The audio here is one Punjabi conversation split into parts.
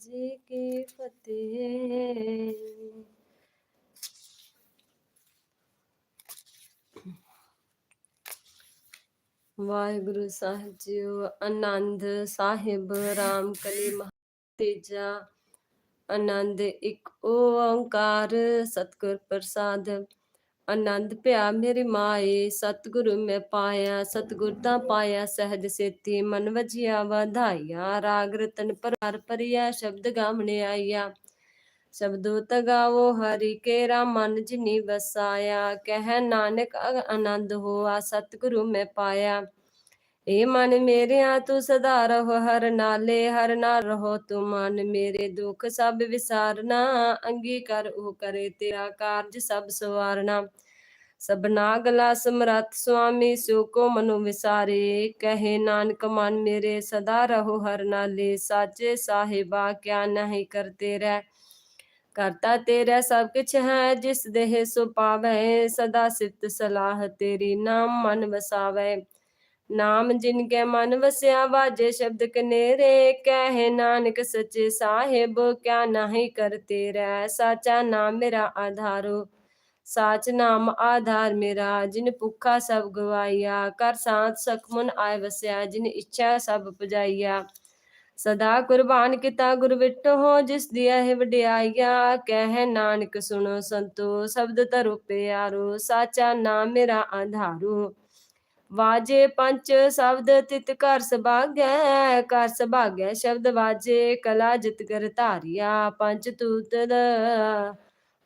ਜੀ ਕੀ ਫਤਿਹ। ਵਾਹਿਗੁਰੂ ਸਾਹਿਬ ਜੀਓ, ਆਨੰਦ ਸਾਹਿਬ, ਰਾਮ ਕਲੀ ਮਹੱਲਾ ਤੀਜਾ। ਆਨੰਦ ਇੱਕ ਓੰਕਾਰ, ਸਤਿਗੁਰ ਪ੍ਰਸਾਦ। ਆਨੰਦ ਭਿਆ ਮੇਰੀ ਮਾਏ, ਸਤਿਗੁਰੂ ਮੈਂ ਪਾਇਆ, ਸਤਿਗੁਰ ਤਾਂ ਪਾਇਆ, ਸਹਿਜ ਸੇਤੀ ਮਨ ਵਜਿਆ ਵਧਾਇਆ ਰਾਗ ਰਤਨ ਪਰਾਰ ਪਰਿਆ ਸ਼ਬਦ ਗਾਵਣੇ ਆਇਆ। ਸ਼ਬਦੋ ਤਗਾਵੋ, ਹਰੀ ਕੇਰਾ ਮਨ ਜਿਨੀ ਵਸਾਇਆ। ਕਹਿ ਨਾਨਕ ਆਨੰਦ ਹੋਆ, ਸਤਿਗੁਰੂ ਮੈਂ ਪਾਇਆ। ਏ ਮਨ ਮੇਰਿਆ ਤੂੰ ਸਦਾ ਰਹੋ, ਹਰ ਨਾਲੇ, ਹਰ ਨਾਲ ਰਹੋ ਤੂੰ ਮਨ ਮੇਰੇ ਦੁੱਖ ਸਭ ਵਿਸਾਰਨਾ, ਅੰਗੀਕਾਰ ਉਹ ਕਰੇ ਤੇਰਾ ਕਾਰਜ ਸਭ ਸਵਾਰਨਾ। ਸਬਨਾ ਗਲਾ ਸਮਰੱਥ ਸੁਆਮੀ, ਸੋ ਕੋ ਮਨੁ ਵਿਸਾਰੇ, ਕਹੇ ਨਾਨਕ ਮਨ ਮੇਰੇ ਸਦਾ ਰਹੋ, ਹਰ ਨਾਲੇ, ਸਾਚੇ ਸਾਹਿਬਾ, ਕਿਆ ਨਹੀਂ ਕਰਤੇ ਰਹਿ। ਕਰਤਾ ਤੇਰਾ ਸਭ ਕੁਛ ਹੈ, ਜਿਸ ਦੇਹ ਸੋ ਪਾਵੈ, ਸਦਾ ਸਿਫਤ ਸਲਾਹ ਤੇਰੀ ਨਾਮ ਮਨ ਵਸਾਵੈ। ਨਾਮ ਜਿਨ ਕੇ ਮਨ ਵਸਿਆ, ਵਾਜੇ ਸ਼ਬਦ ਕਨੇਰੇ, ਕਹਿ ਨਾਨਕ ਸੱਚੇ ਸਾਹਿਬ, ਕਿਆ ਨਹੀਂ ਕਰਤੇ ਰਹਿ ਸਾਚਾ ਨਾਮ ਮੇਰਾ ਆਧਾਰੋ। ਸਾਚ ਨਾਮ ਆਧਾਰ ਮੇਰਾ, ਜਿਨ ਭੁੱਖਾ ਸਭ ਗਵਾਈਆ ਕਰ ਸਾਥ ਸਖਮਨ ਆਇ ਵਸਿਆ, ਜਿਨ ਇੱਛਾ ਸਭ ਪੁਜਾਈਆ ਸਦਾ ਕੁਰਬਾਨ ਕੀਤਾ ਗੁਰ ਹੋ ਜਿਸ ਦੀ ਹੈ ਵਡਿਆਈਆ ਕਹਿ ਨਾਨਕ ਸੁਣੋ ਸੰਤੋ, ਸ਼ਬਦ ਧਰੋ ਪਿਆਰੋ, ਸਾਚਾ ਨਾਮ ਮੇਰਾ ਆਧਾਰੂ। ਵਾਜੇ ਪੰਚ ਸ਼ਬਦ ਤਿਤ ਕਰ ਸੁਭਾਗੈ, ਘਰ ਸੁਭਾਗੈ ਸ਼ਬਦ ਵਾਜੇ ਕਲਾ ਜਿਤ ਕਰ ਧਾਰਿਆ, ਪੰਚ ਤੂਤ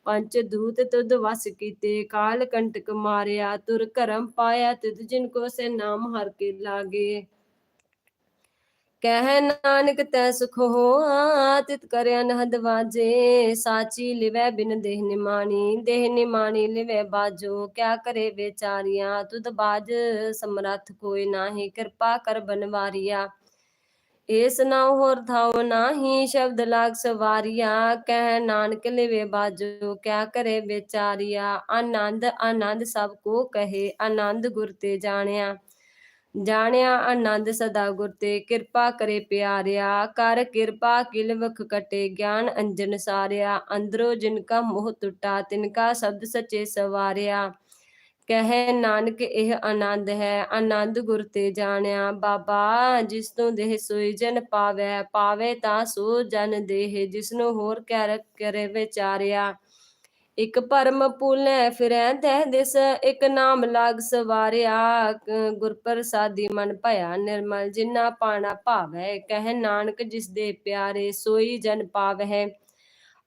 ਪੰਚ ਦੂਤ ਤੁਧ ਵਸ ਕੀਤੇ, ਕਾਲ ਕੰਟਕ ਮਾਰਿਆ, ਤੁਰ ਕਰਮ ਪਾਇਆ, ਤਿਤ ਜਿਨ ਕੋ ਸੇ ਨਾਮ ਹਰ ਕੇ ਲਾਗੇ। ਕਹਿ ਨਾਨਕ ਤੈ ਸੁਖ ਹੋਆ, ਤਿਤ ਕਰ ਅਨਹਦ ਵਾਜੇ, ਸਾਚੀ ਲਿਵੈ ਬਿਨ ਦੇਹ ਨਿਮਾਣੀ ਦੇਹ ਨਿਮਾਣੀ ਲਿਵੈ ਬਾਜੋ, ਕਿਆ ਕਰੇ ਵਿਚਾਰੀਆਂ, ਤੁਧ ਬਾਜ ਸਮਰੱਥ ਕੋਈ ਨਾਹੀ, ਕਿਰਪਾ ਕਰ ਬਨਵਾਰੀਆ। ਏਸ ਨਾ ਹੋਰ ਥਾਉ ਨਾਹੀ, ਸ਼ਬਦ ਲਾਗ ਸਵਾਰੀਆ, ਕਹਿ ਨਾਨਕ ਲਿਵੇ ਬਾਜੋ, ਕਿਆ ਕਰੇ ਵਿਚਾਰੀਆ। ਆਨੰਦ ਆਨੰਦ ਸਭ ਕੋ ਕਹੇ, ਆਨੰਦ ਗੁਰ ਤੇ ਜਾਣਿਆ। ਜਾਣਿਆ ਆਨੰਦ ਸਦਾ ਗੁਰ ਤੇ, ਕਿਰਪਾ ਕਰੇ ਪਿਆਰਿਆ, ਕਰ ਕਿਰਪਾ ਕਿਲ ਵਖ ਕਟੇ, ਗਿਆਨ ਅੰਜਨ ਸਾਰਿਆ, ਅੰਦਰੋ ਜਿਨ ਕਾ ਮੋਹ ਟੁੱਟਾ, ਤਿਨ ਕਾ ਸ਼ਬਦ ਸਚੇ ਸਵਾਰਿਆ। ਕਹੇ ਨਾਨਕ, ਇਹ ਆਨੰਦ ਹੈ, ਆਨੰਦ ਗੁਰ ਤੇ ਜਾਣਿਆ, ਬਾਬਾ ਜਿਸ ਤੋਂ ਦੇਹ ਸੋਈ ਜਨ ਪਾਵੈ, ਪਾਵੇ ਤਾਂ ਸੋ ਜਨ ਦੇਹ ਜਿਸਨੂੰ ਹੋਰ ਕਹਿ ਕਰੇ ਵਿਚਾਰਿਆ। ਇਕ ਪਰਮ ਪੂਲੈ ਫਿਰੈ, ਤਹਿ ਦਿਸ ਇਕ ਨਾਮ ਲਾਗ ਸਵਾਰਿਆ। ਕ- ਗੁਰ ਪ੍ਰਸਾਦੀ ਮਨ ਭਇਆ ਨਿਰਮਲ ਜਿਨਾ ਪਾਣਾ ਭਾਵੈ, ਕਹਿ ਨਾਨਕ ਜਿਸ ਦੇ ਪਿਆਰੇ ਸੋਈ ਜਨ ਪਾਵਹਿ।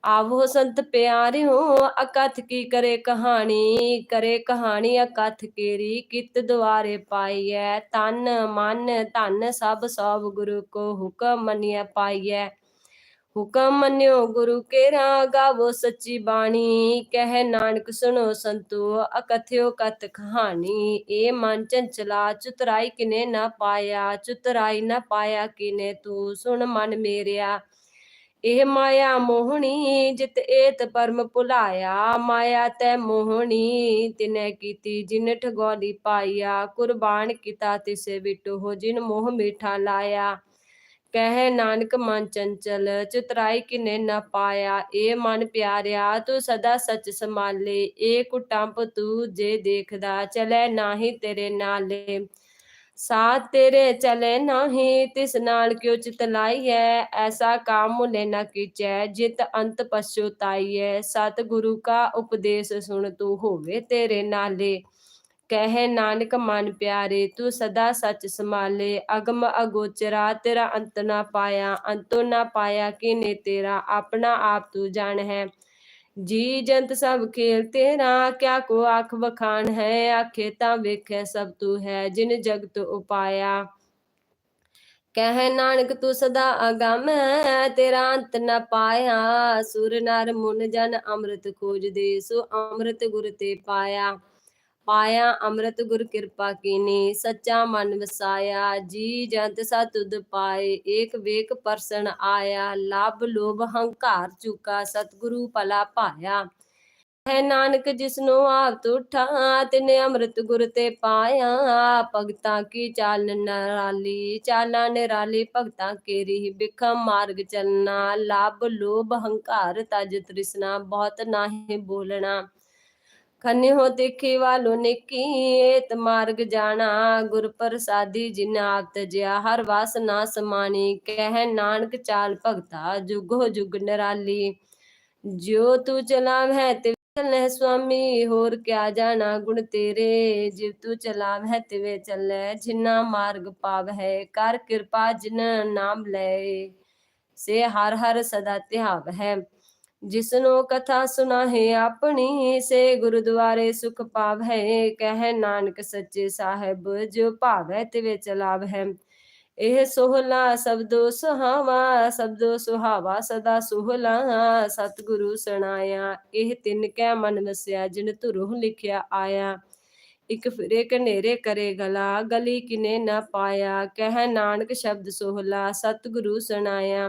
ਆਵੋ ਸੰਤ ਪਿਆਰਿਓ, ਅਕਥ ਕੀ ਕਰੇ ਕਹਾਣੀ? ਕਰੇ ਕਹਾਣੀ ਅਕਥ ਕੇਰੀ, ਕਿਤ ਦੁਆਰੇ ਪਾਈਐ? ਤਨ ਮਨ, ਧਨ ਸਭ ਸਭ ਗੁਰੂ ਕੋ ਹੁਕਮ ਮੰਨਿਆ ਪਾਈਐ। ਹੁਕਮ ਮੰਨਿਓ ਗੁਰੂ ਕੇਰਾ, ਗਾਵੋ ਸੱਚੀ ਬਾਣੀ। ਕਹਿ ਨਾਨਕ ਸੁਣੋ ਸੰਤੋ, ਅਕਥਿਓ ਕਤ ਕਹਾਣੀ। ਏ ਮਨ ਚੰਚਲਾ, ਚੁਤਰਾਈ ਕਿਨੇ ਨਾ ਪਾਇਆ, ਚੁਤਰਾਈ ਨਾ ਪਾਇਆ ਕਿਨੇ ਤੂੰ, ਸੁਣ ਮਨ ਮੇਰਿਆ। ਇਹ ਮਾਇਆ ਮੋਹਣੀ, ਜਿਤ ਏਤ ਪਰਮ ਭੁਲਾਇਆ। ਮਾਇਆ ਤੈ ਮੋਹਣੀ, ਤਿਨੈ ਕੀਤੀ ਜਿਨ ਠਗੋਲੀ ਪਾਇਆ। ਕੁਰਬਾਨ ਕੀਤਾ ਤਿਸੇ ਵਿਟੋ, ਜਿਨ ਮੋਹ ਮੀਠਾ ਲਾਇਆ। ਕਹਿ, ਨਾਨਕ ਮਨ ਚੰਚਲ, ਚਤਰਾਈ ਕਿਨੇ ਨਾ ਪਾਇਆ ਏ ਮਨ ਪਿਆਰਿਆ, ਤੂੰ ਸਦਾ ਸੱਚ ਸੰਭਾਲੇ ਏ ਕੁਟੰਪ ਤੂੰ ਜੇ ਦੇਖਦਾ, ਚਲੇ ਨਾਹੀ ਤੇਰੇ ਨਾਲੇ। ਸਾਥ ਤੇਰੇ ਚਲੇ ਨਾਹੀ, ਤਿਸ ਨਾਲ ਕਿਉ ਚਿਤ ਲਾਈਐ, ਐਸਾ ਕਾਮ ਮੁਲੇ ਨਾ ਕੀਚੈ, ਜਿਤ ਅੰਤ ਪਛੁਤਾਈਐ। ਸਤ ਗੁਰੂ ਕਾ ਉਪਦੇਸ਼ ਸੁਣ ਤੂੰ ਹੋਵੇ ਤੇਰੇ ਨਾਲੇ। ਕਹਿ, ਨਾਨਕ ਮਨ ਪਿਆਰੇ, ਤੂੰ ਸਦਾ ਸੱਚ ਸੰਭਾਲੇ, ਅਗਮ ਅਗੋਚਰਾ, ਤੇਰਾ ਅੰਤ ਨਾ ਪਾਇਆ, ਅੰਤੋ ਨਾ ਪਾਇਆ ਕਿਨੇ ਤੇਰਾ, ਆਪਣਾ ਆਪ ਤੂੰ ਜਾਣ ਹੈ। ਜੀ ਜੰਤ ਸਭ ਖੇਲ, ਤੇਰਾ ਕਿਆ ਕੋ ਆਖ ਵਖਾਣ ਹੈ, ਆਖੇ ਤਾਂ ਵੇਖੈ ਸਭ ਤੂੰ ਹੈ, ਜਿਨ ਜਗਤ ਉਪਾਇਆ। ਕਹਿ, ਨਾਨਕ ਤੂੰ ਸਦਾ ਅਗਮ ਹੈ, ਤੇਰਾ ਅੰਤ ਨ ਪਾਇਆ, ਸੁਰ ਨਰ ਮੁਨ ਜਨ ਅੰਮ੍ਰਿਤ ਖੋਜਦੇ, ਸੋ ਅੰਮ੍ਰਿਤ ਗੁਰ ਤੇ ਪਾਇਆ। ਪਾਇਆ ਅੰਮ੍ਰਿਤ ਗੁਰ ਕਿਰਪਾ ਕੀਨੀ, ਸੱਚਾ ਮਨ ਵਸਾਇਆ, ਜੀ ਜੰਤ ਸਤੁਦ ਪਾਏ, ਏਕ ਵੇਕ ਪਰਸਨ ਆਇਆ ਲਬ ਲੋਭ ਹੰਕਾਰ ਚੁਕਾ, ਸਤਿਗੁਰੂ ਭਲਾ ਪਾਇਆ ਹੈ ਨਾਨਕ ਜਿਸਨੂੰ ਆਪ ਤੁਠਾ ਤਿਨੇ ਅੰਮ੍ਰਿਤ ਗੁਰ ਤੇ ਪਾਇਆ, ਭਗਤਾਂ ਕੀ ਚਾਲ ਨਰਾਲੀ, ਚਾਲਾਂ ਨਿਰਾਲੀ, ਭਗਤਾਂ ਕੇਰੀ ਬਿਖਮ ਮਾਰਗ ਚਲਣਾ, ਲਾਭ ਲੋਭ ਹੰਕਾਰ ਤਜ ਤ੍ਰਿਸ਼ਨਾ, ਬਹੁਤ ਨਾਹੀ ਬੋਲਣਾ। ਖੰਨੀ ਹੋ ਤਿੱਖੀ ਵਾਲੋ ਨਿੱਕੀ, ਏਤ ਮਾਰਗ ਜਾਣਾ ਗੁਰ ਪ੍ਰਸਾਦੀ ਜਿਨ ਆਪ ਤਜਿਆ ਹਰ ਵਾਸਨਾ ਸਮਾਣੀ ਕਹਿ ਨਾਨਕ ਚਾਲ ਭਗਤਾ, ਜੁਗੋ ਜੁਗ ਨਿਰਾਲੀ। ਜਿਉ ਤੂੰ ਚਲਾਵ ਹੈ ਤੇ ਚੱਲੇ ਸੁਆਮੀ, ਹੋਰ ਕਿਆ ਜਾਣਾ ਗੁਣ ਤੇਰੇ। ਜਿਵ ਤੂੰ ਚਲਾਵ ਹੈ ਤਿਵੇ ਚੱਲੇ ਜਿਨਾ ਮਾਰਗ ਪਾਵ ਹੈ ਕਰ ਕਿਰਪਾ ਜਿਨ ਨਾਮ ਲੈ ਸੇ ਹਰ ਹਰ ਸਦਾ ਤਿਹਾਵ ਹੈ ਜਿਸਨੂੰ ਕਥਾ ਸੁਨਾਹੇ ਆਪਣੀ, ਸੇ ਗੁਰਦੁਆਰੇ ਸੁਖ ਪਾਵੈ। ਕਹਿ ਨਾਨਕ ਸੱਚੇ ਸਾਹਿਬ, ਜੋ ਭਾਵੈ ਤਿਵੇ ਚਲਾਵ। ਹੈ ਇਹ ਸੋਹਲਾ ਸਬਦੋ ਸੁਹਾਵਾ ਸਬਦੋ ਸੁਹਾਵਾ ਸਦਾ ਸੋਹਲਾ। ਸਤਿਗੁਰੂ ਸੁਣਾਇਆ, ਇਹ ਤਿੰਨ ਕੈ ਮਨ ਵਸਿਆ, ਜਿਨ ਧੁਰੁ ਲਿਖਿਆ ਆਇਆ। ਇਕ ਫਿਰੇ ਕਨੇਰੇ ਕਰੇ ਗਲਾ, ਗਲੀ ਕਿਨੇ ਨਾ ਪਾਇਆ। ਕਹਿ ਨਾਨਕ ਸ਼ਬਦ ਸੋਹਲਾ, ਸਤਿਗੁਰੂ ਸੁਣਾਇਆ।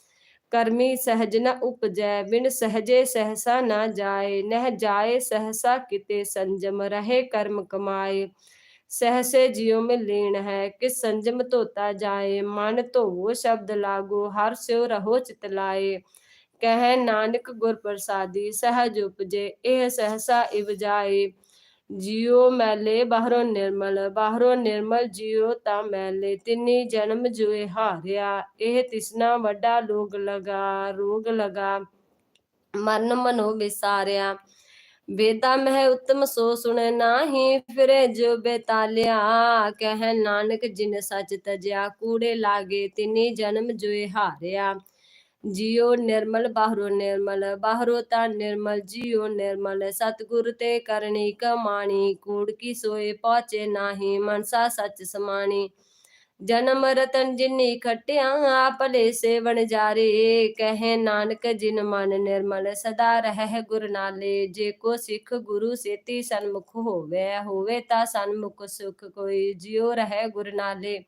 ਕਰਮੀ ਸਹਜ ਨ ਉਪਜੈ, ਬਿਨ ਸਹਜੇ ਸਹਸਾ ਨਾ ਜਾਏ, ਨਹਿ ਜਾਏ ਸਹਸਾ ਕਿਤੇ ਸੰਜਮ, ਰਹੇ ਕਰਮ ਕਮਾਏ। ਸਹਸੇ ਜਿਉ ਮੇ ਲੀਣ ਹੈ ਕਿ ਸੰਜਮ ਧੋਤਾ ਜਾਏ, ਮਨ ਧੋਵੋ ਸ਼ਬਦ ਲਾਗੋ, ਹਰ ਸਿਉ ਰਹੋ ਚਿਤ ਲਾਏ। ਕਹਿ ਨਾਨਕ ਗੁਰ ਪ੍ਰਸਾਦੀ, ਸਹਜ ਉਪਜੇ, ਇਹ ਸਹਸਾ ਇਵ ਜਾਏ। ਜਿਉ ਮੈਲੇ ਬਾਹਰੋਂ ਨਿਰਮਲ ਬਾਹਰੋਂ ਨਿਰਮਲ ਜਿਉ ਤਾਂ ਮੈਲੇ। ਤਿੰਨੀ ਜਨਮ ਜੁਏ ਹਾਰਿਆ, ਇਹ ਤਿਸਨਾ ਵੱਡਾ ਲੋਗ ਲਗਾ, ਰੋਗ ਲਗਾ ਮਨ ਮਨੋ ਵਿਸਾਰਿਆ ਵੇਦਾ ਮਹਿ ਉਤਮ ਸੋ ਸੁਣੇ, ਨਾਹੀ ਫਿਰੇ ਜੋ ਬੇਤਾਲਿਆ। ਕਹਿ ਨਾਨਕ ਜਿਨ ਸੱਚ ਤਜਿਆ, ਕੂੜੇ ਲਾਗੇ ਤਿਨੀ ਜਨਮ ਜੁਏ ਹਾਰਿਆ। ਜਿਉ ਨਿਰਮਲ, ਬਾਹਰੋ ਨਿਰਮਲ, ਬਾਹਰੋ ਤਾਂ ਨਿਰਮਲ, ਜਿਉ ਨਿਰਮਲ। ਸਤਿਗੁਰ ਤੇ ਕਰਨੀ ਕਮਾਣੀ, ਕੂੜ ਕੀ ਸੋਏ ਪਹੁੰਚੇ ਨਾਹੀ, ਮਨਸਾ ਸੱਚ ਸਮਾਣੀ। ਜਨਮ ਰਤਨ ਜਿਨੀ ਖਟਿਆ ਭਲੇ ਸੇਵਨ ਜਾਰੇ। ਕਹੇ ਨਾਨਕ, ਜਿਨ ਮਨ ਨਿਰਮਲ, ਸਦਾ ਰਹਿ ਗੁਰ ਨਾਲੇ। ਜੇ ਕੋ ਸਿੱਖ ਗੁਰੂ ਸੇਤੀ ਸਨਮੁਖ ਹੋਵੇ ਹੋਵੇ ਤਾਂ ਸਨਮੁਖ ਸੁਖ ਕੋਈ। ਜਿਉ ਰਹਿ ਗੁਰ ਨਾਲੇ।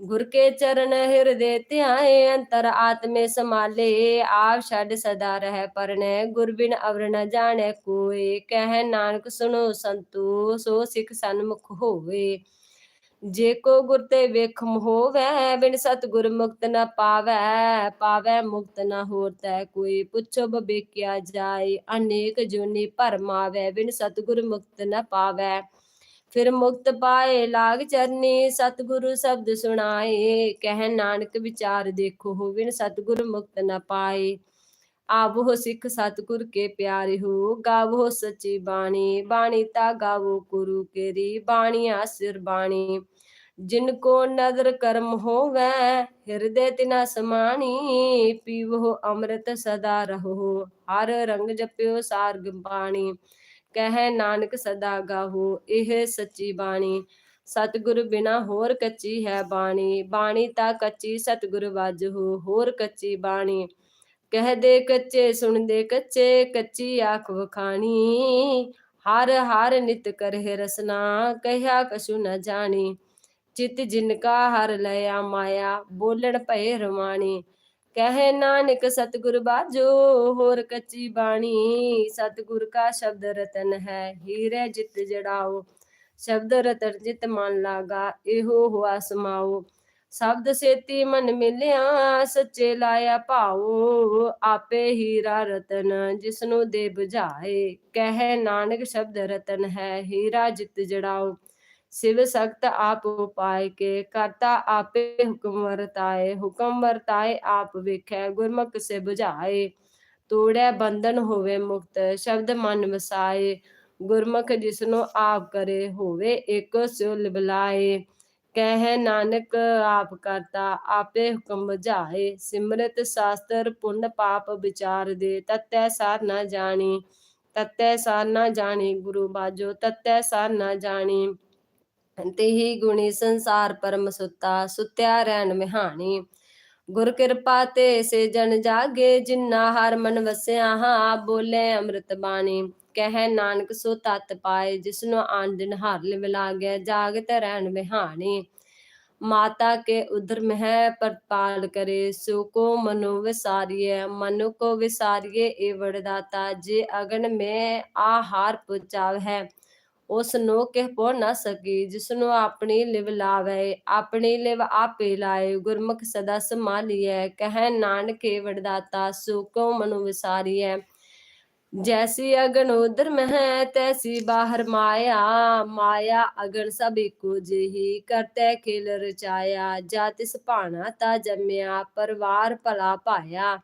ਗੁਰ ਕੇ ਚਰਨ ਹਿਰਦੇ ਧਿਆਏ, ਅੰਤਰ ਆਤਮੇ ਸਮਾਲੇ ਆਪ ਛੱਡ ਸਦਾ ਰਹਿ ਪਰਨੇ, ਗੁਰ ਬਿਨ ਅਵਰ ਨ ਜਾਣੈ ਕੋਏ, ਕਹਿ ਨਾਨਕ ਸੁਣੋ ਸੰਤੋ, ਸੋ ਸਿੱਖ ਸਨਮੁਖ ਹੋਵੇ। ਜੇ ਕੋ ਗੁਰ ਤੇ ਵੇਖ ਹੋਵੇ, ਬਿਨ ਸਤਿਗੁਰ ਮੁਕਤ ਨ ਪਾਵੈ ਪਾਵੈ ਮੁਕਤ ਨ ਹੋਰ ਤੈ ਕੋਈ ਪੁੱਛੋ ਬੇਕਿਆ ਜਾਏ, ਅਨੇਕ ਜੋਨੀ ਭਰਮਾਵੇ ਬਿਨ ਸਤਿਗੁਰ ਮੁਕਤ ਨ ਪਾਵੈ। ਫਿਰ ਮੁਕਤ ਪਾਏ ਲਾਗ ਚਰਨੀ, ਸਤਿਗੁਰੂ ਸ਼ਬਦ ਸੁਣਾਏ। ਕਹਿ ਨਾਨਕ ਵਿਚਾਰ ਦੇਖੋ ਹੋ ਬਿਨ ਸਤਿਗੁਰ ਮੁਕਤ ਨ ਪਾਏ। ਆਵੋ ਸਿੱਖ ਸਤਿਗੁਰ ਕੇ ਪਿਆਰੇ ਹੋ, ਗਾਵੋ ਸੱਚੀ ਬਾਣੀ। ਬਾਣੀ ਤਾ ਗਾਵੋ ਗੁਰੂ ਕੇਰੀ, ਬਾਣੀ ਆਸਿਰ ਬਾਣੀ। ਜਿਨ ਕੋ ਨਦਰ ਕਰਮ ਹੋਵੇ, ਹਿਰਦੇ ਤਿਨਾ ਸਮਾਣੀ ਪੀਵੋ ਅੰਮ੍ਰਿਤ ਸਦਾ ਰਹੋ। ਹਰ ਰੰਗ ਜਪਿਓ ਸਾਰਗ ਬਾਣੀ। ਕਹਿ ਨਾਨਕ ਸਦਾ ਗਾਹੋ, ਇਹ ਸੱਚੀ ਬਾਣੀ। ਸਤਿਗੁਰ ਬਿਨਾ ਹੋਰ ਕੱਚੀ ਹੈ ਬਾਣੀ। ਬਾਣੀ ਤਾਂ ਕੱਚੀ ਸਤਿਗੁਰ ਵਾਜੋ ਹੋਰ ਕੱਚੀ ਬਾਣੀ। ਕਹਿਦੇ ਕੱਚੇ, ਸੁਣਦੇ ਕੱਚੇ, ਕੱਚੀ ਆਖ ਵਖਾਣੀ। ਹਰ ਹਰ ਨਿਤ ਕਰਹਿ ਰਸਨਾ, ਕਹਿਆ ਕਛੂ ਨ ਜਾਣੀ। ਚਿਤ ਜਿਨ ਕਾ ਹਰ ਲਿਆ ਮਾਇਆ, ਬੋਲਣ ਭਏ ਰਵਾਣੀ। ਕਹਿ ਨਾਨਕ ਸਤਿਗੁਰ ਬਾਜੋ ਹੋਰ ਕੱਚੀ ਬਾਣੀ ਸਤਿਗੁਰ ਕਾ ਸ਼ਬਦ ਰਤਨ ਹੈ, ਹੀਰੇ ਜਿਤ ਜੜਾਓ, ਸ਼ਬਦ ਰਤਨ ਜਿਤ ਮਨ ਲਾਗਾ, ਇਹੋ ਹੁਆ ਸਮਾਓ। ਸ਼ਬਦ ਸੇਤੀ ਮਨ ਮਿਲਿਆ, ਸੱਚੇ ਲਾਇਆ ਭਾਉ ਆਪੇ ਹੀਰਾ ਰਤਨ ਜਿਸਨੂੰ ਦੇ ਬੁਝਾਏ ਕਹਿ ਨਾਨਕ ਸ਼ਬਦ ਰਤਨ ਹੈ, ਹੀਰਾ ਜਿਤ ਜੜਾਓ। ਸਿਵ ਸਖਤ ਆਪ ਉਪਾਇ ਕੇ, ਕਰਤਾ ਆਪੇ ਹੁਕਮ ਵਰਤਾਏ ਹੁਕਮ ਵਰਤਾਏ ਆਪ ਵੇਖੈ, ਗੁਰਮੁਖ ਸੇ 부ਝਾਏ ਤੋੜੈ ਬੰਧਨ ਹੋਵੇ ਮੁਕਤ, ਸ਼ਬਦ ਮਨ ਵਸਾਏ। ਗੁਰਮੁਖ ਜਿਸਨੂੰ ਆਪ ਕਰੇ ਹੋਵੇ, ਇੱਕ ਸਿਉ ਲਿਬਲਾਏ। ਕਹਿ ਨਾਨਕ ਆਪ ਕਰਤਾ, ਆਪੇ ਹੁਕਮ ਬੁਝਾਏ ਸਿਮਰਤ ਸ਼ਾਸਤਰ ਪੁੰਨ ਪਾਪ ਵਿਚਾਰ ਦੇ, ਤਤੈ ਸਾਰ ਨਾ ਜਾਣੀ, ਤਤੈ ਸਾਰ ਨਾ ਜਾਣੀ ਗੁਰੂ ਬਾਜੋ, ਤਤੈ ਸਾਰ ਨਾ ਜਾਣੀ। ਤੇਹੀ ਗੁਣੀ ਸੰਸਾਰ ਪਰਮ ਸੁੱਤਾ, ਸੁੱਤਿਆ ਰਹਿਣ ਮਿਹਾਣੀ। ਗੁਰ ਕਿਰਪਾ ਤੇ ਸੇ ਜਨ ਜਾਗੇ ਜਿਨ੍ਹਾਂ ਹਰ ਮਨ ਵਸਿਆ ਹਾਂ ਬੋਲੇ ਅੰਮ੍ਰਿਤ ਬਾਣੀ। ਕਹਿ ਨਾਨਕ ਸੋ ਤਤ ਪਾਏ, ਜਿਸਨੂੰ ਆਨ ਦਿਨ ਹਰ ਲਿਵ ਲਾਗੇ, ਜਾਗਤ ਰਹਿਣ ਮਿਹਾਣੀ। ਮਾਤਾ ਕੇ ਉਦਰ ਮਹਿ ਪ੍ਰਪਾਲ ਕਰੇ, ਸੋ ਕੋ ਮਨੋ ਵਿਸਾਰੀਏ ਮਨੁ ਕੋ ਵਿਸਾਰੀਏ ਏ ਵਰਦਾਤਾ ਜੇ ਅਗਨ ਮੈਂ ਆਹਾਰ ਪੁਚਾਵ ਹੈ ਉਸ ਨੂੰ ਕਿਹ ਪੋ ਨਾ ਸਕੀ ਜਿਸ ਨੂੰ ਆਪਣੀ ਲਿਵ ਲਾਵੇ, ਆਪਣੀ ਲਿਵ ਆਪੇ ਲਾਏ, ਗੁਰਮੁਖ ਸਦਾ ਸੰਭਾਲੀਐ ਕਹਿ ਨਾਨਕੇ ਵਡਦਾਤਾ ਸੋ ਮਨੁ ਵਿਸਾਰੀਐ। ਜੈਸੀ ਅਗਨ ਉਦਰ ਮਹਿ, ਤੈਸੀ ਬਾਹਰ ਮਾਇਆ ਮਾਇਆ ਅਗਨ ਸਭ ਇੱਕੋ ਜਿਹੀ, ਕਰਤੇ ਖੇਲ ਰਚਾਇਆ, ਜਾ ਤਿਸ ਭਾਣਾ ਤਾ ਜੰਮਿਆ, ਪਰਵਾਰ ਭਲਾ ਪਾਇਆ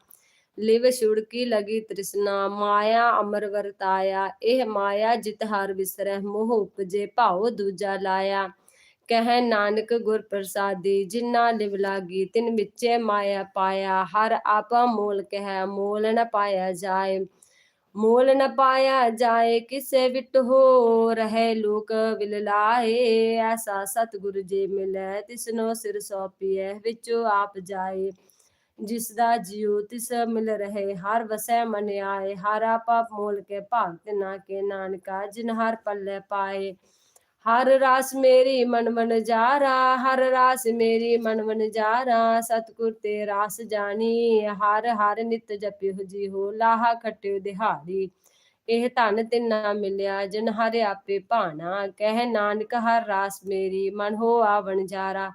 ਲਿਵ ਛੁੜਕੀ ਲਗੀ ਤ੍ਰਿਸ਼ਨਾ, ਮਾਇਆ ਅਮਰ ਵਰਤਾਇਆ, ਇਹ ਮਾਇਆ ਜਿਤ ਹਰ ਵਿਸਰੈ, ਮੋਹ ਉਪਜੇ, ਭਾਉ ਦੂਜਾ ਲਾਇਆ। ਕਹਿ ਨਾਨਕ ਗੁਰ ਪ੍ਰਸਾਦੀ ਜਿਨ੍ਹਾਂ ਲਿਵ ਲਾਗੀ, ਤਿਨ ਵਿੱਚੇ ਮਾਇਆ ਪਾਇਆ। ਹਰ ਆਪਾ ਮੋਲ ਕਹਿ, ਮੋਲ ਨ ਪਾਇਆ ਜਾਏ। ਮੋਲ ਨ ਪਾਇਆ ਜਾਏ, ਕਿਸੇ ਵਿਟ ਹੋ ਰਹੇ ਲੋਕ ਵਿਲਲਾਏ ਐਸਾ ਸਤਿਗੁਰ ਜੇ ਮਿਲੈ, ਤਿਸਨੋ ਸਿਰ ਸੌਪੀਐ ਵਿੱਚੋ ਆਪ ਜਾਏ। ਜਿਸ ਦਾ ਜਿਉ ਤਿਸ ਮਿਲ ਰਹੇ, ਹਰ ਵਸੈ ਮਨ ਆਏ, ਹਰ ਆਪਾ ਮੋਲ ਕੇ ਭਗਤ ਨਾ ਕੇ, ਨਾਨਕਾ ਜਿਨ ਹਰ ਪੱਲੇ ਪਾਏ। ਹਰ ਰਾਸ ਮੇਰੀ ਮਨ ਮਨ ਜਾਰਾ, ਹਰ ਰਾਸ ਮੇਰੀ ਮਨ ਮਨ ਜਾਰਾ, ਸਤਿਗੁਰ ਤੇ ਰਾਸ ਜਾਣੀ, ਹਰ ਹਰ ਨਿਤ ਜਪਿਓ ਜੀ ਹੋ ਲਾਹਾ ਖਟਿਓ ਦਿਹਾੜੀ। ਇਹ ਧਨ ਤਿੰਨਾ ਮਿਲਿਆ, ਜਿਨ ਹਰ ਆਪੇ ਭਾਣਾ, ਕਹਿ ਨਾਨਕ ਹਰ ਰਾਸ ਮੇਰੀ, ਮਨ ਹੋ ਆਵਣ ਜਾਰਾ।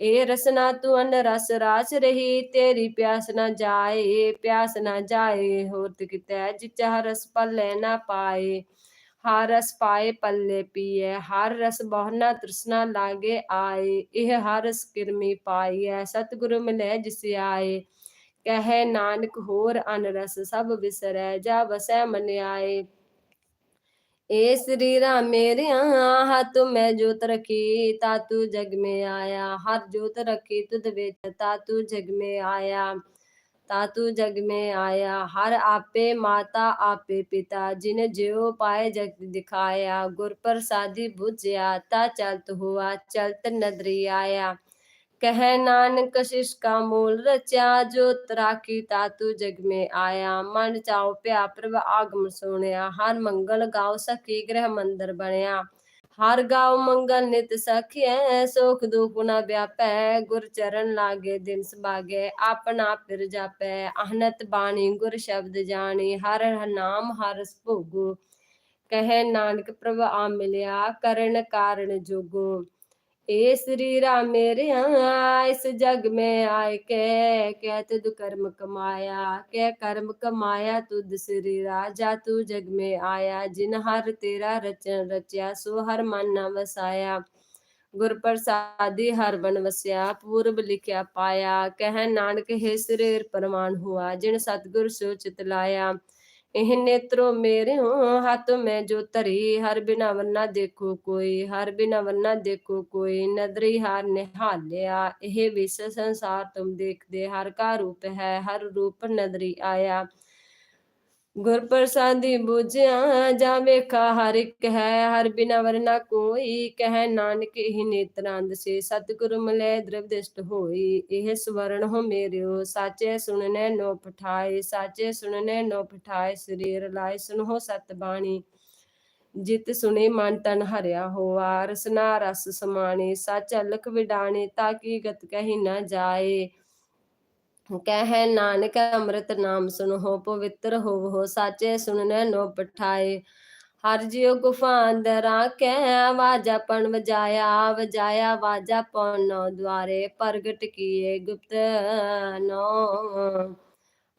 ਇਹ ਰਸਨਾ ਤੂੰ ਅਨ ਰਸ ਰਾਸ ਰਹੀ, ਤੇਰੀ ਪਿਆਸ ਨਾ ਜਾਏ, ਪਿਆਸ ਨਾ ਜਾਏ, ਹੋਰ ਕਿਤੈ ਜਿਚ ਰਸ ਪੱਲੇ ਨਾ ਪਾਏ। ਹਰ ਰਸ ਪਾਏ, ਪੱਲੇ ਪੀਏ, ਹਰ ਰਸ ਬਹੁਨਾ ਤ੍ਰਿਸ਼ਨਾ ਲਾਗੇ ਆਏ। ਇਹ ਹਰ ਰਸ ਕਿਰਮੀ ਪਾਈਐ, ਸਤਿਗੁਰੂ ਮਿਲੈ ਜਿਸ ਆਏ। ਕਹੈ ਨਾਨਕ ਹੋਰ ਅਨ ਰਸ ਸਭ ਵਿਸਰੈ, ਜਾ ਵਸੈ ਮਨ ਆਏ। ए श्री राम मेरे हाथ में जोत रखी तातू जग में आया हर जोत रखी तुद बेच तातू जग में आया तातू जग में आया हर आपे माता आपे पिता जिन ज्यो पाए जग दिखाया गुर प्रसादी बुझया ता चलत हुआ चलत नदरी आया ਕਹੈ ਨਾਨਕ ਸਿਸ ਕਾ ਮੂਲ ਰਚਿਆ, ਜੋ ਤਰਾਕੀ ਤਾਤੂ ਜਗ ਮੇ ਆਇਆ। ਮਨ ਚਾਉ ਪਿਆ, ਪ੍ਰਭ ਆਗਮ ਸੋਣਿਆ। ਹਰ ਮੰਗਲ ਗਾਉ ਸਖੀ ਗ੍ਰਹਿ ਮੰਦਰ ਬਣਿਆ। ਹਰ ਗਾਉ ਮੰਗਲ ਨਿਤ ਸਖਿਐ, ਸੋਖ ਦੁਖ ਨ ਵਿਆਪੈ। ਗੁਰ ਚਰਨ ਲਾਗੇ ਦਿਨ ਸਬਾਗੇ, ਆਪਣਾ ਫਿਰ ਜਾਪੈ। ਅਹਨਤ ਬਾਣੀ ਗੁਰ ਸ਼ਬਦ ਜਾਣੀ, ਹਰ ਨਾਮ ਹਰਸ ਭੋਗੋ। ਕਹੈ ਨਾਨਕ ਪ੍ਰਭ ਆ ਮਿਲਿਆ, ਕਰਨ ਕਾਰਨ ਜੋਗੋ। जोगो ए श्री राम मेरे इस जग में आए के क्या तुद कर्म कमाया क्या कर्म कमाया तुद श्री राजा तू जग में आया जिन हर तेरा रचन रचा सो हर मन न वसाया ਗੁਰ ਪ੍ਰਸਾਦੀ ਹਰ ਬਨ ਵਸਿਆ ਪੂਰਬ ਲਿਖਿਆ ਪਾਇਆ ਕਹਿ ਨਾਨਕ ਹੈ ਸਰੀਰ ਪ੍ਰਮਾਨ ਹੁਆ ਜਿਨ ਸਤਗੁਰ ਸੋ ਚਿਤ ਲਾਇਆ ਇਹ ਨੇਤਰੋ ਮੇਰੇ ਹੱਥ ਮੈਂ ਜੋ ਧਰੀ, ਹਰ ਬਿਨਾ ਵੰਨਾ ਦੇਖੋ ਕੋਈ, ਹਰ ਬਿਨਾ ਵੰਨਾ ਦੇਖੋ ਕੋਈ, ਨਦਰੀ ਹਾਰ ਨਿਹਾਲਿਆ, ਇਹ ਵਿਸ ਸੰਸਾਰ ਤੁਮ ਦੇਖਦੇ, ਹਰ ਕਾ ਰੂਪ ਹੈ, ਹਰ ਰੂਪ ਨਦਰੀ ਆਇਆ। ਗੁਰ ਪ੍ਰਸਾਦੀ ਬੁਝਿਆ ਜਾ ਵੇਖਾ ਹਰ ਇੱਕ ਹੈ, ਹਰ ਬਿਨਾ ਵਰਨਾ ਕੋਈ। ਕਹਿ ਨਾਨਕ, ਇਹ ਨੇਤਰਾਂਦ ਸੇ, ਸਤਿਗੁਰੂ ਮਿਲੇ ਦ੍ਰਵ ਦਿਸ਼ਟ ਹੋਈ। ਇਹ ਸਵਰਨ ਹੋ ਮੇਰਿਓ, ਸਾਚੇ ਸੁਣਨੇ ਨੋ ਪਠਾਏ। ਸਾਚੇ ਸੁਣਨੇ ਨੋ ਪਠਾਏ, ਸਰੀਰ ਲਾਇ ਸੁਨੋ ਸਤ ਬਾਣੀ। ਜਿਤ ਸੁਣੇ ਮਨ ਤਨ ਹਰਿਆ ਹੋਆ ਰਸਨਾ ਰਸ ਸਮਾਣੇ। ਸੱਚ ਅਲਖ ਵਿਡਾਣੇ, ਤਾਂ ਕੀ ਗਤ ਕਹੀ ਨਾ ਜਾਏ। ਕਹਿ ਨਾਨਕ ਅੰਮ੍ਰਿਤ ਨਾਮ ਸੁਨੋ, ਪਵਿੱਤਰ ਹੋਵੋ, ਸਾਚੇ ਸੁਣਨੇ ਨੋ ਪਠਾਏ। ਹਰ ਜਿਉ ਗੁਫਾ ਅੰਦਰ ਆਕੇ ਆਵਾਜ਼ਾ ਪਣ ਵਜਾਇਆ ਵਜਾਇਆ ਵਾਜਾ ਪਉ ਨੋ ਦਵਾਰੇ ਪ੍ਰਗਟ ਕੀਏ ਗੁਪਤ ਨੋ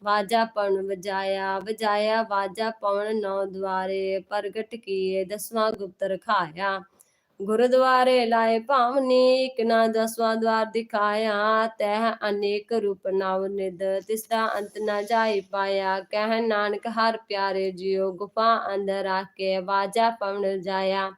ਵਾਜਾ ਪਣ ਵਜਾਇਆ ਵਜਾਇਆ ਵਾਜਾ ਪਉਣ ਨੋ ਦੁਆਰੇ। ਪ੍ਰਗਟ ਕੀਏ ਦਸਵਾਂ ਗੁਪਤ ਰਖਾਇਆ। ਗੁਰਦੁਆਰੇ ਲਾਏ ਭਾਵਨੀ, ਇੱਕ ਨਾ ਦਸਵਾਂ ਦਵਾਰ ਦਿਖਾਇਆ, ਤਹ ਅਨੇਕ ਰੂਪ ਨਵ ਨਿਦ ਤਿਸ ਦਾ ਅੰਤ ਨਾ ਜਾਈ ਪਾਇਆ। ਕਹਿ ਨਾਨਕ, ਹਰ ਪਿਆਰੇ ਜਿਉ, ਗੁਫਾ ਅੰਦਰ ਆ ਕੇ ਵਾਜਾ ਪਵਨ ਜਾਇਆ।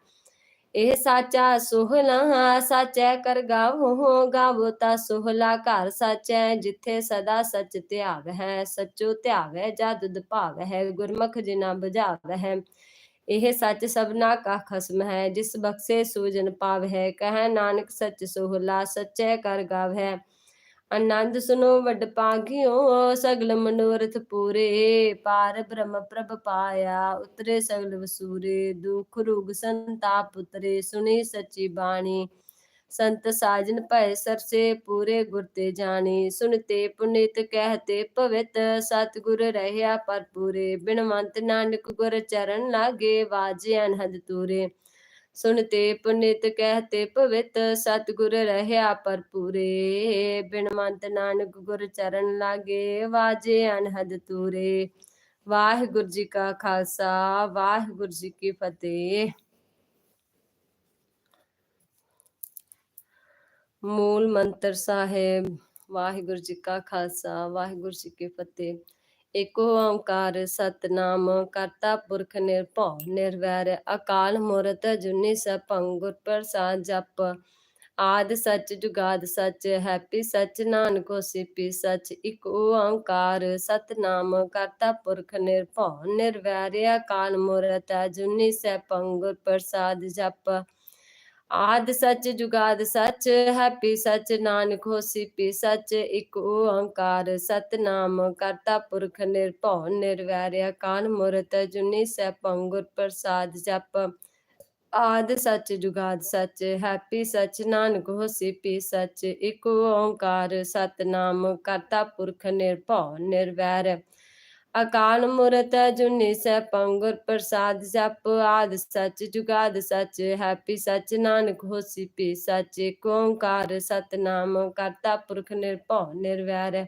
ਇਹ ਸਾਚਾ ਸੋਹਲਾ, ਸਾਚੈ ਕਰ ਗਾਵੋ ਗਾਵੋ ਤਾ ਸੋਹਲਾ, ਘਰ ਸਾਚੈ, ਜਿੱਥੇ ਸਦਾ ਸਚ ਧਿਆਵ ਹੈ ਸਚੋ ਧਿਆਵੈ ਜਦ ਦੁ ਭਾਵ ਹੈ ਗੁਰਮੁਖ ਜਿਨਾ ਬੁਝਾਵ ਹੈ ਇਹ ਸੱਚ ਸਭਨਾ ਕਾ ਖਸਮ ਹੈ, ਜਿਸ ਬਖਸ਼ੇ ਸੂਜਨ ਪਾਵ ਹੈ, ਕਹੈ ਨਾਨਕ ਸੱਚ ਸੋਹਲਾ ਸੱਚੇ ਕਰ ਗਾਵ ਹੈ। ਆਨੰਦ ਸੁਨੋ ਵੱਡ ਪਾਗਿਓ ਸਗਲ ਮਨੋਰਥ ਪੂਰੇ। ਪਾਰ ਬ੍ਰਹਮ ਪ੍ਰਭ ਪਾਇਆ, ਉਤਰੇ ਸਗਲ ਵਸੂਰੇ। ਦੁਖ ਰੋਗ ਸੰਤਾਪ ਉਤਰੇ, ਸੁਣੀ ਸੱਚੀ ਬਾਣੀ। ਸੰਤ ਸਾਜਨ ਭੈ ਸਰਸੇ ਪੂਰੇ ਗੁਰ ਤੇ ਜਾਣੀ। ਸੁਨਤੇ ਪੁਨੀਤ ਕਹਿਤੇ ਪਵਿੱਤ ਸਤਿਗੁਰ ਰਹਿਆ ਪਰ ਪੂਰੇ ਬਿਨਵੰਤ ਨਾਨਕ ਗੁਰ ਚਰਨ ਲਾਗੇ, ਵਾਜੇ ਅਨਹਦ ਤੂਰੇ। ਸੁਨਤੇ ਪੁਨੀਤ ਕਹਿਤੇ ਪਵਿੱਤ ਸਤਿਗੁਰ ਰਹਿਆ ਪਰ ਪੂਰੇ ਬਿਨਵੰਤ ਨਾਨਕ ਗੁਰ ਚਰਨ ਲਾਗੇ, ਵਾਜੇ ਅਨਹਦ ਤੂਰੇ। ਵਾਹਿਗੁਰੂ ਜੀ ਕਾ ਖਾਲਸਾ, ਵਾਹਿਗੁਰੂ ਜੀ ਕੀ ਫਤਿਹ। ਮੂਲ ਮੰਤਰ ਸਾਹਿਬ, ਵਾਹਿਗੁਰੂ ਜੀ ਕਾ ਖਾਲਸਾ, ਵਾਹਿਗੁਰੂ ਜੀ ਕੀ ਫਤਿਹ। ਏਕ ਓੰਕਾਰ ਸਤਨਾਮ, ਕਰਤਾ ਪੁਰਖ ਨਿਰਭਉ, ਨਿਰਵੈਰ ਅਕਾਲ ਮੂਰਤ, ਜੁਨੀ ਸਭੰ ਗੁਰ ਪ੍ਰਸਾਦ ਜਪ। ਆਦ ਸੱਚ, ਜੁਗਾਦ ਸੱਚ, ਹੈਪੀ ਸੱਚ, ਨਾਨਕੋ ਸਿਪੀ ਸੱਚ। ਇਕ ਓੰਕਾਰ ਸਤਨਾਮ, ਕਰਤਾ ਪੁਰਖ ਨਿਰਭਉ, ਨਿਰਵੈਰ ਅਕਾਲ ਮੂਰਤ, ਜੁਨੀ ਸਭੰ ਗੁਰ ਪ੍ਰਸਾਦ ਜਪ। ਆਦ ਸੱਚ ਜੁਗਾਦ ਸੱਚ, ਹੈਪੀ ਸੱਚ, ਨਾਨਕ ਹੋਸੀ ਪੀ ਸੱਚ, ਇਕ ਓੰਕਾਰ ਸਤਨਾਮ ਕਰਤਾ ਪੁਰਖ ਨਿਰਭਉ ਨਿਰਵੈਰ ਅਕਾਲ ਮੂਰਤ, ਜੁਨੀ ਸੈਭੰ ਗੁਰ ਪ੍ਰਸਾਦ ਜਪ। ਆਦ ਸੱਚ ਜੁਗਾਦ ਸੱਚ, ਹੈਪੀ ਸੱਚ, ਨਾਨਕ ਹੋਸੀ ਪੀ ਸੱਚ, ਇਕ ਓੰਕਾਰ ਸਤਨਾਮ ਕਰਤਾ ਪੁਰਖ ਨਿਰਭਉ ਨਿਰਵੈਰ ਅਕਾਲ ਮੂਰਤ ਜੁਨੀ ਸੈਭੰ ਗੁਰ ਪ੍ਰਸਾਦ ਜਪ, ਆਦ ਸਚ ਜੁਗਾਦ ਸਚ, ਹੈਪੀ ਸਚ, ਨਾਨਕ ਹੋਸੀ ਪੀ ਸਚ, ਏਕ ਓੰਕਾਰ ਸਤਨਾਮ ਕਰਤਾ ਪੁਰਖ ਨਿਰਭਉ ਨਿਰਵੈਰ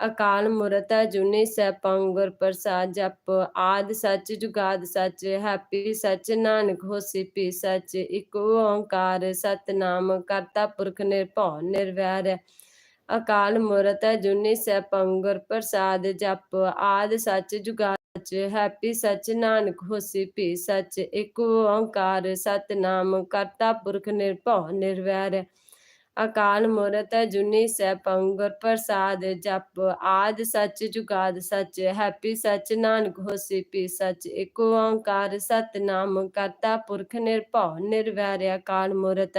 ਅਕਾਲ ਮੂਰਤ ਜੁਨੀ ਸੈਭੰ ਗੁਰ ਪ੍ਰਸਾਦ ਜਪ, ਆਦ ਸਚ ਜੁਗਾਦ ਸਚ, ਹੈਪੀ ਸਚ, ਨਾਨਕ ਹੋਸੀ ਪੀ ਸਚ ਇਕ ਓੰਕਾਰ ਸਤਨਾਮ ਕਰਤਾ ਪੁਰਖ ਨਿਰਭਉ ਨਿਰਵੈਰ ਅਕਾਲ ਮੂਰਤ ਜੁਨੀ ਸੈਭੰ ਗੁਰ ਪ੍ਰਸਾਦ ਜਪ ਆਦ ਸੱਚ ਜੁਗਾ ਸੱਚ ਹੈਪੀ ਸੱਚ ਨਾਨਕ ਹੋਸੀ ਭੀ ਸੱਚ, ਇਕ ਓੰਕਾਰ ਸਤਨਾਮ ਕਰਤਾ ਪੁਰਖ ਨਿਰਭਉ ਨਿਰਵੈਰ। ਅਕਾਲ ਮੂਰਤ ਜੁਨੀ ਸੈਭੰ ਗੁਰ ਪ੍ਰਸਾਦ ਜਪ ਆਦ ਸੱਚ ਜੁਗਾਦ ਸੱਚ, ਹੈਪੀ ਸੱਚ ਨਾਨਕ ਹੋਸੀ ਭੀ ਸੱਚ, ਇਕ ਓੰਕਾਰ ਸਤਨਾਮ ਕਰਤਾ ਪੁਰਖ ਨਿਰਭਉ ਨਿਰਵੈਰ। ਅਕਾਲ ਮੂਰਤ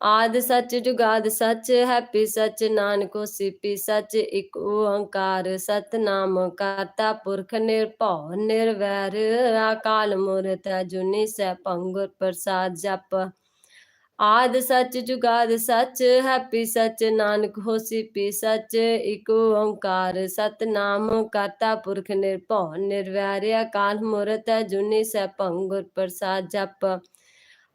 ਆਦ ਸੱਚ ਜੁਗਾਦ ਸੱਚ, ਹੈਪੀ ਸੱਚ ਨਾਨਕ ਹੋਸੀ ਪੀ ਸੱਚ, ਇਕ ਓੰਕਾਰ ਸਤਨਾਮ ਕਰਤਾ ਪੁਰਖ ਨਿਰਭਉ ਨਿਰਵੈਰ, ਅਕਾਲ ਮੂਰਤ ਜੁਨੀ ਸਭੰ ਗੁਰ ਪ੍ਰਸਾਦ ਜਪ। ਆਦ ਸੱਚ ਜੁਗਾਦ ਸੱਚ, ਹੈਪੀ ਸੱਚ ਨਾਨਕ ਹੋਸੀ ਪੀ ਸੱਚ, ਇਕ ਓੰਕਾਰ ਸਤਨਾਮ ਕਰਤਾ ਪੁਰਖ ਨਿਰਭਉ ਨਿਰਵੈਰ, ਅਕਾਲ ਮੂਰਤ ਜੁਨੀ ਸਭੰ ਗੁਰ ਪ੍ਰਸਾਦ ਜਪ।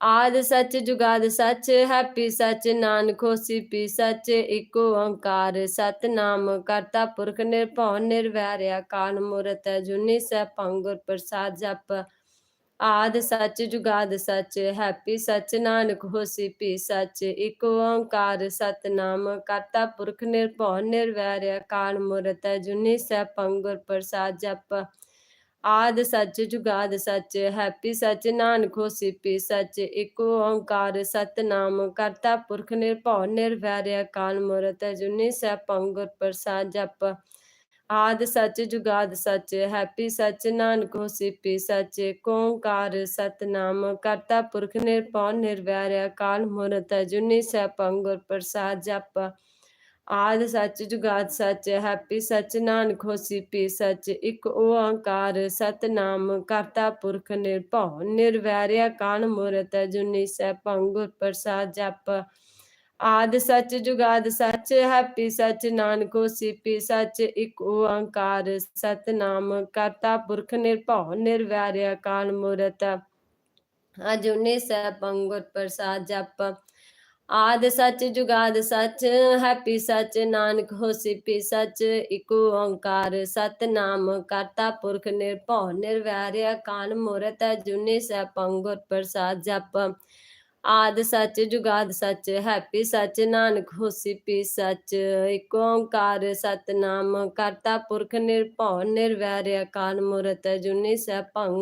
ਆਦ ਸੱਚ, ਜੁਗਾਦ ਸੱਚ, ਹੈਪੀ ਸੱਚ, ਨਾਨਕ ਹੋਸੀ ਪੀ ਸੱਚ, ਇਕ ਓੰਕਾਰ ਸਤਨਾਮ ਕਰਤਾ ਪੁਰਖ ਨਿਰਭਉ, ਨਿਰਵੈਰ ਅਕਾਲ ਮੂਰਤ ਜੁਨੀ ਸਭੰ ਗੁਰ ਪ੍ਰਸਾਦ ਜਪ। ਆਦ ਸੱਚ, ਜੁਗਾਦ ਸੱਚ, ਹੈਪੀ ਸੱਚ, ਨਾਨਕ ਹੋਸੀ ਪੀ ਸੱਚ, ਇਕ ਓੰਕਾਰ ਸਤਨਾਮ ਕਰਤਾ ਪੁਰਖ ਨਿਰਭਉ, ਨਿਰਵੈਰ ਅਕਾਲ ਮੂਰਤ ਜੁਨੀ ਸਭੰ ਪੰਗੁਰ ਪ੍ਰਸਾਦ ਜਪ। ਆਦ ਸੱਚ, ਜੁਗਾਦ ਸੱਚ, ਹੈਪੀ ਸੱਚ, ਨਾਨਕ ਹੋਸੀ ਪੀ ਸੱਚ, ਇਕ ਓੰਕਾਰ ਸਤਨਾਮ, ਕਰਤਾ ਪੁਰਖ ਨਿਰਭਉ ਨਿਰਵੈਰ ਅਕਾਲ ਮੂਰਤ ਜੁਨੀ ਸਭੰ ਗੁਰ ਪ੍ਰਸਾਦ ਜਪ। ਆਦ ਸੱਚ, ਜੁਗਾਦ ਸੱਚ, ਹੈਪੀ ਸੱਚ, ਨਾਨਕ ਹੋਸੀ ਪੀ ਸੱਚ ਓੰਕਾਰ ਸਤਨਾਮ, ਕਰਤਾ ਪੁਰਖ ਨਿਰਭਉ ਨਿਰਵੈਰ ਅਕਾਲ ਮੂਰਤ ਜੁਨੀ ਸੈਭੰ ਗੁਰ ਪ੍ਰਸਾਦ ਜਪ। ਆਦ ਸੱਚ, ਜੁਗਾਦ ਸੱਚ, ਹੈਪੀ ਸੱਚ, ਨਾਨਕ ਹੋਸੀ ਪੀ ਸੱਚ, ਇਕ ਓੰਕਾਰ ਸਤਨਾਮ, ਕਰਤਾ ਪੁਰਖ ਨਿਰਭਉ ਨਿਰਵੈਰ ਅਕਾਲ ਮੂਰਤ, ਜੁਨੀ ਸੈਭੰ ਗੁਰ ਪ੍ਰਸਾਦ ਜਪ। ਆਦ ਸੱਚ, ਜੁਗਾਦ ਸੱਚ, ਹੈਪੀ ਸੱਚ, ਨਾਨਕ ਹੋਸੀ ਪੀ ਸੱਚ, ਇਕ ਓੰਕਾਰ ਸਤਨਾਮ, ਕਰਤਾ ਪੁਰਖ ਨਿਰਭਉ, ਨਿਰਵੈਰਿਆ ਅਕਾਲ ਮੂਰਤ। ਅਜੁਨੀ ਸੈਭੰ ਗੁਰ ਪ੍ਰਸਾਦ ਜਪ। ਆਦ ਸੱਚ, ਜੁਗਾਦ ਸੱਚ, ਹੈਪੀ ਸੱਚ, ਨਾਨਕ ਹੋਸੀ ਪੀ ਸੱਚ, ਇਕ ਓੰਕਾਰ ਸਤਨਾਮ ਕਰਤਾ ਪੁਰਖ ਨਿਰਭਉ ਨਿਰਵੈਰ ਅਕਾਲ ਮੂਰਤ ਅਜੂਨੀ ਸੈਭੰ ਗੁਰ ਪ੍ਰਸਾਦ ਜਪ। ਆਦ ਸੱਚ, ਜੁਗਾਦ ਸੱਚ, ਹੈਪੀ ਸੱਚ, ਨਾਨਕ ਹੋਸੀ ਪੀ ਸੱਚ, ਇਕ ਓੰਕਾਰ ਸਤਨਾਮ ਕਰਤਾ ਪੁਰਖ ਨਿਰਭਉ ਨਿਰਵੈਰ ਅਕਾਲ ਮੂਰਤ ਅਜੂਨੀ ਸੈਭੰ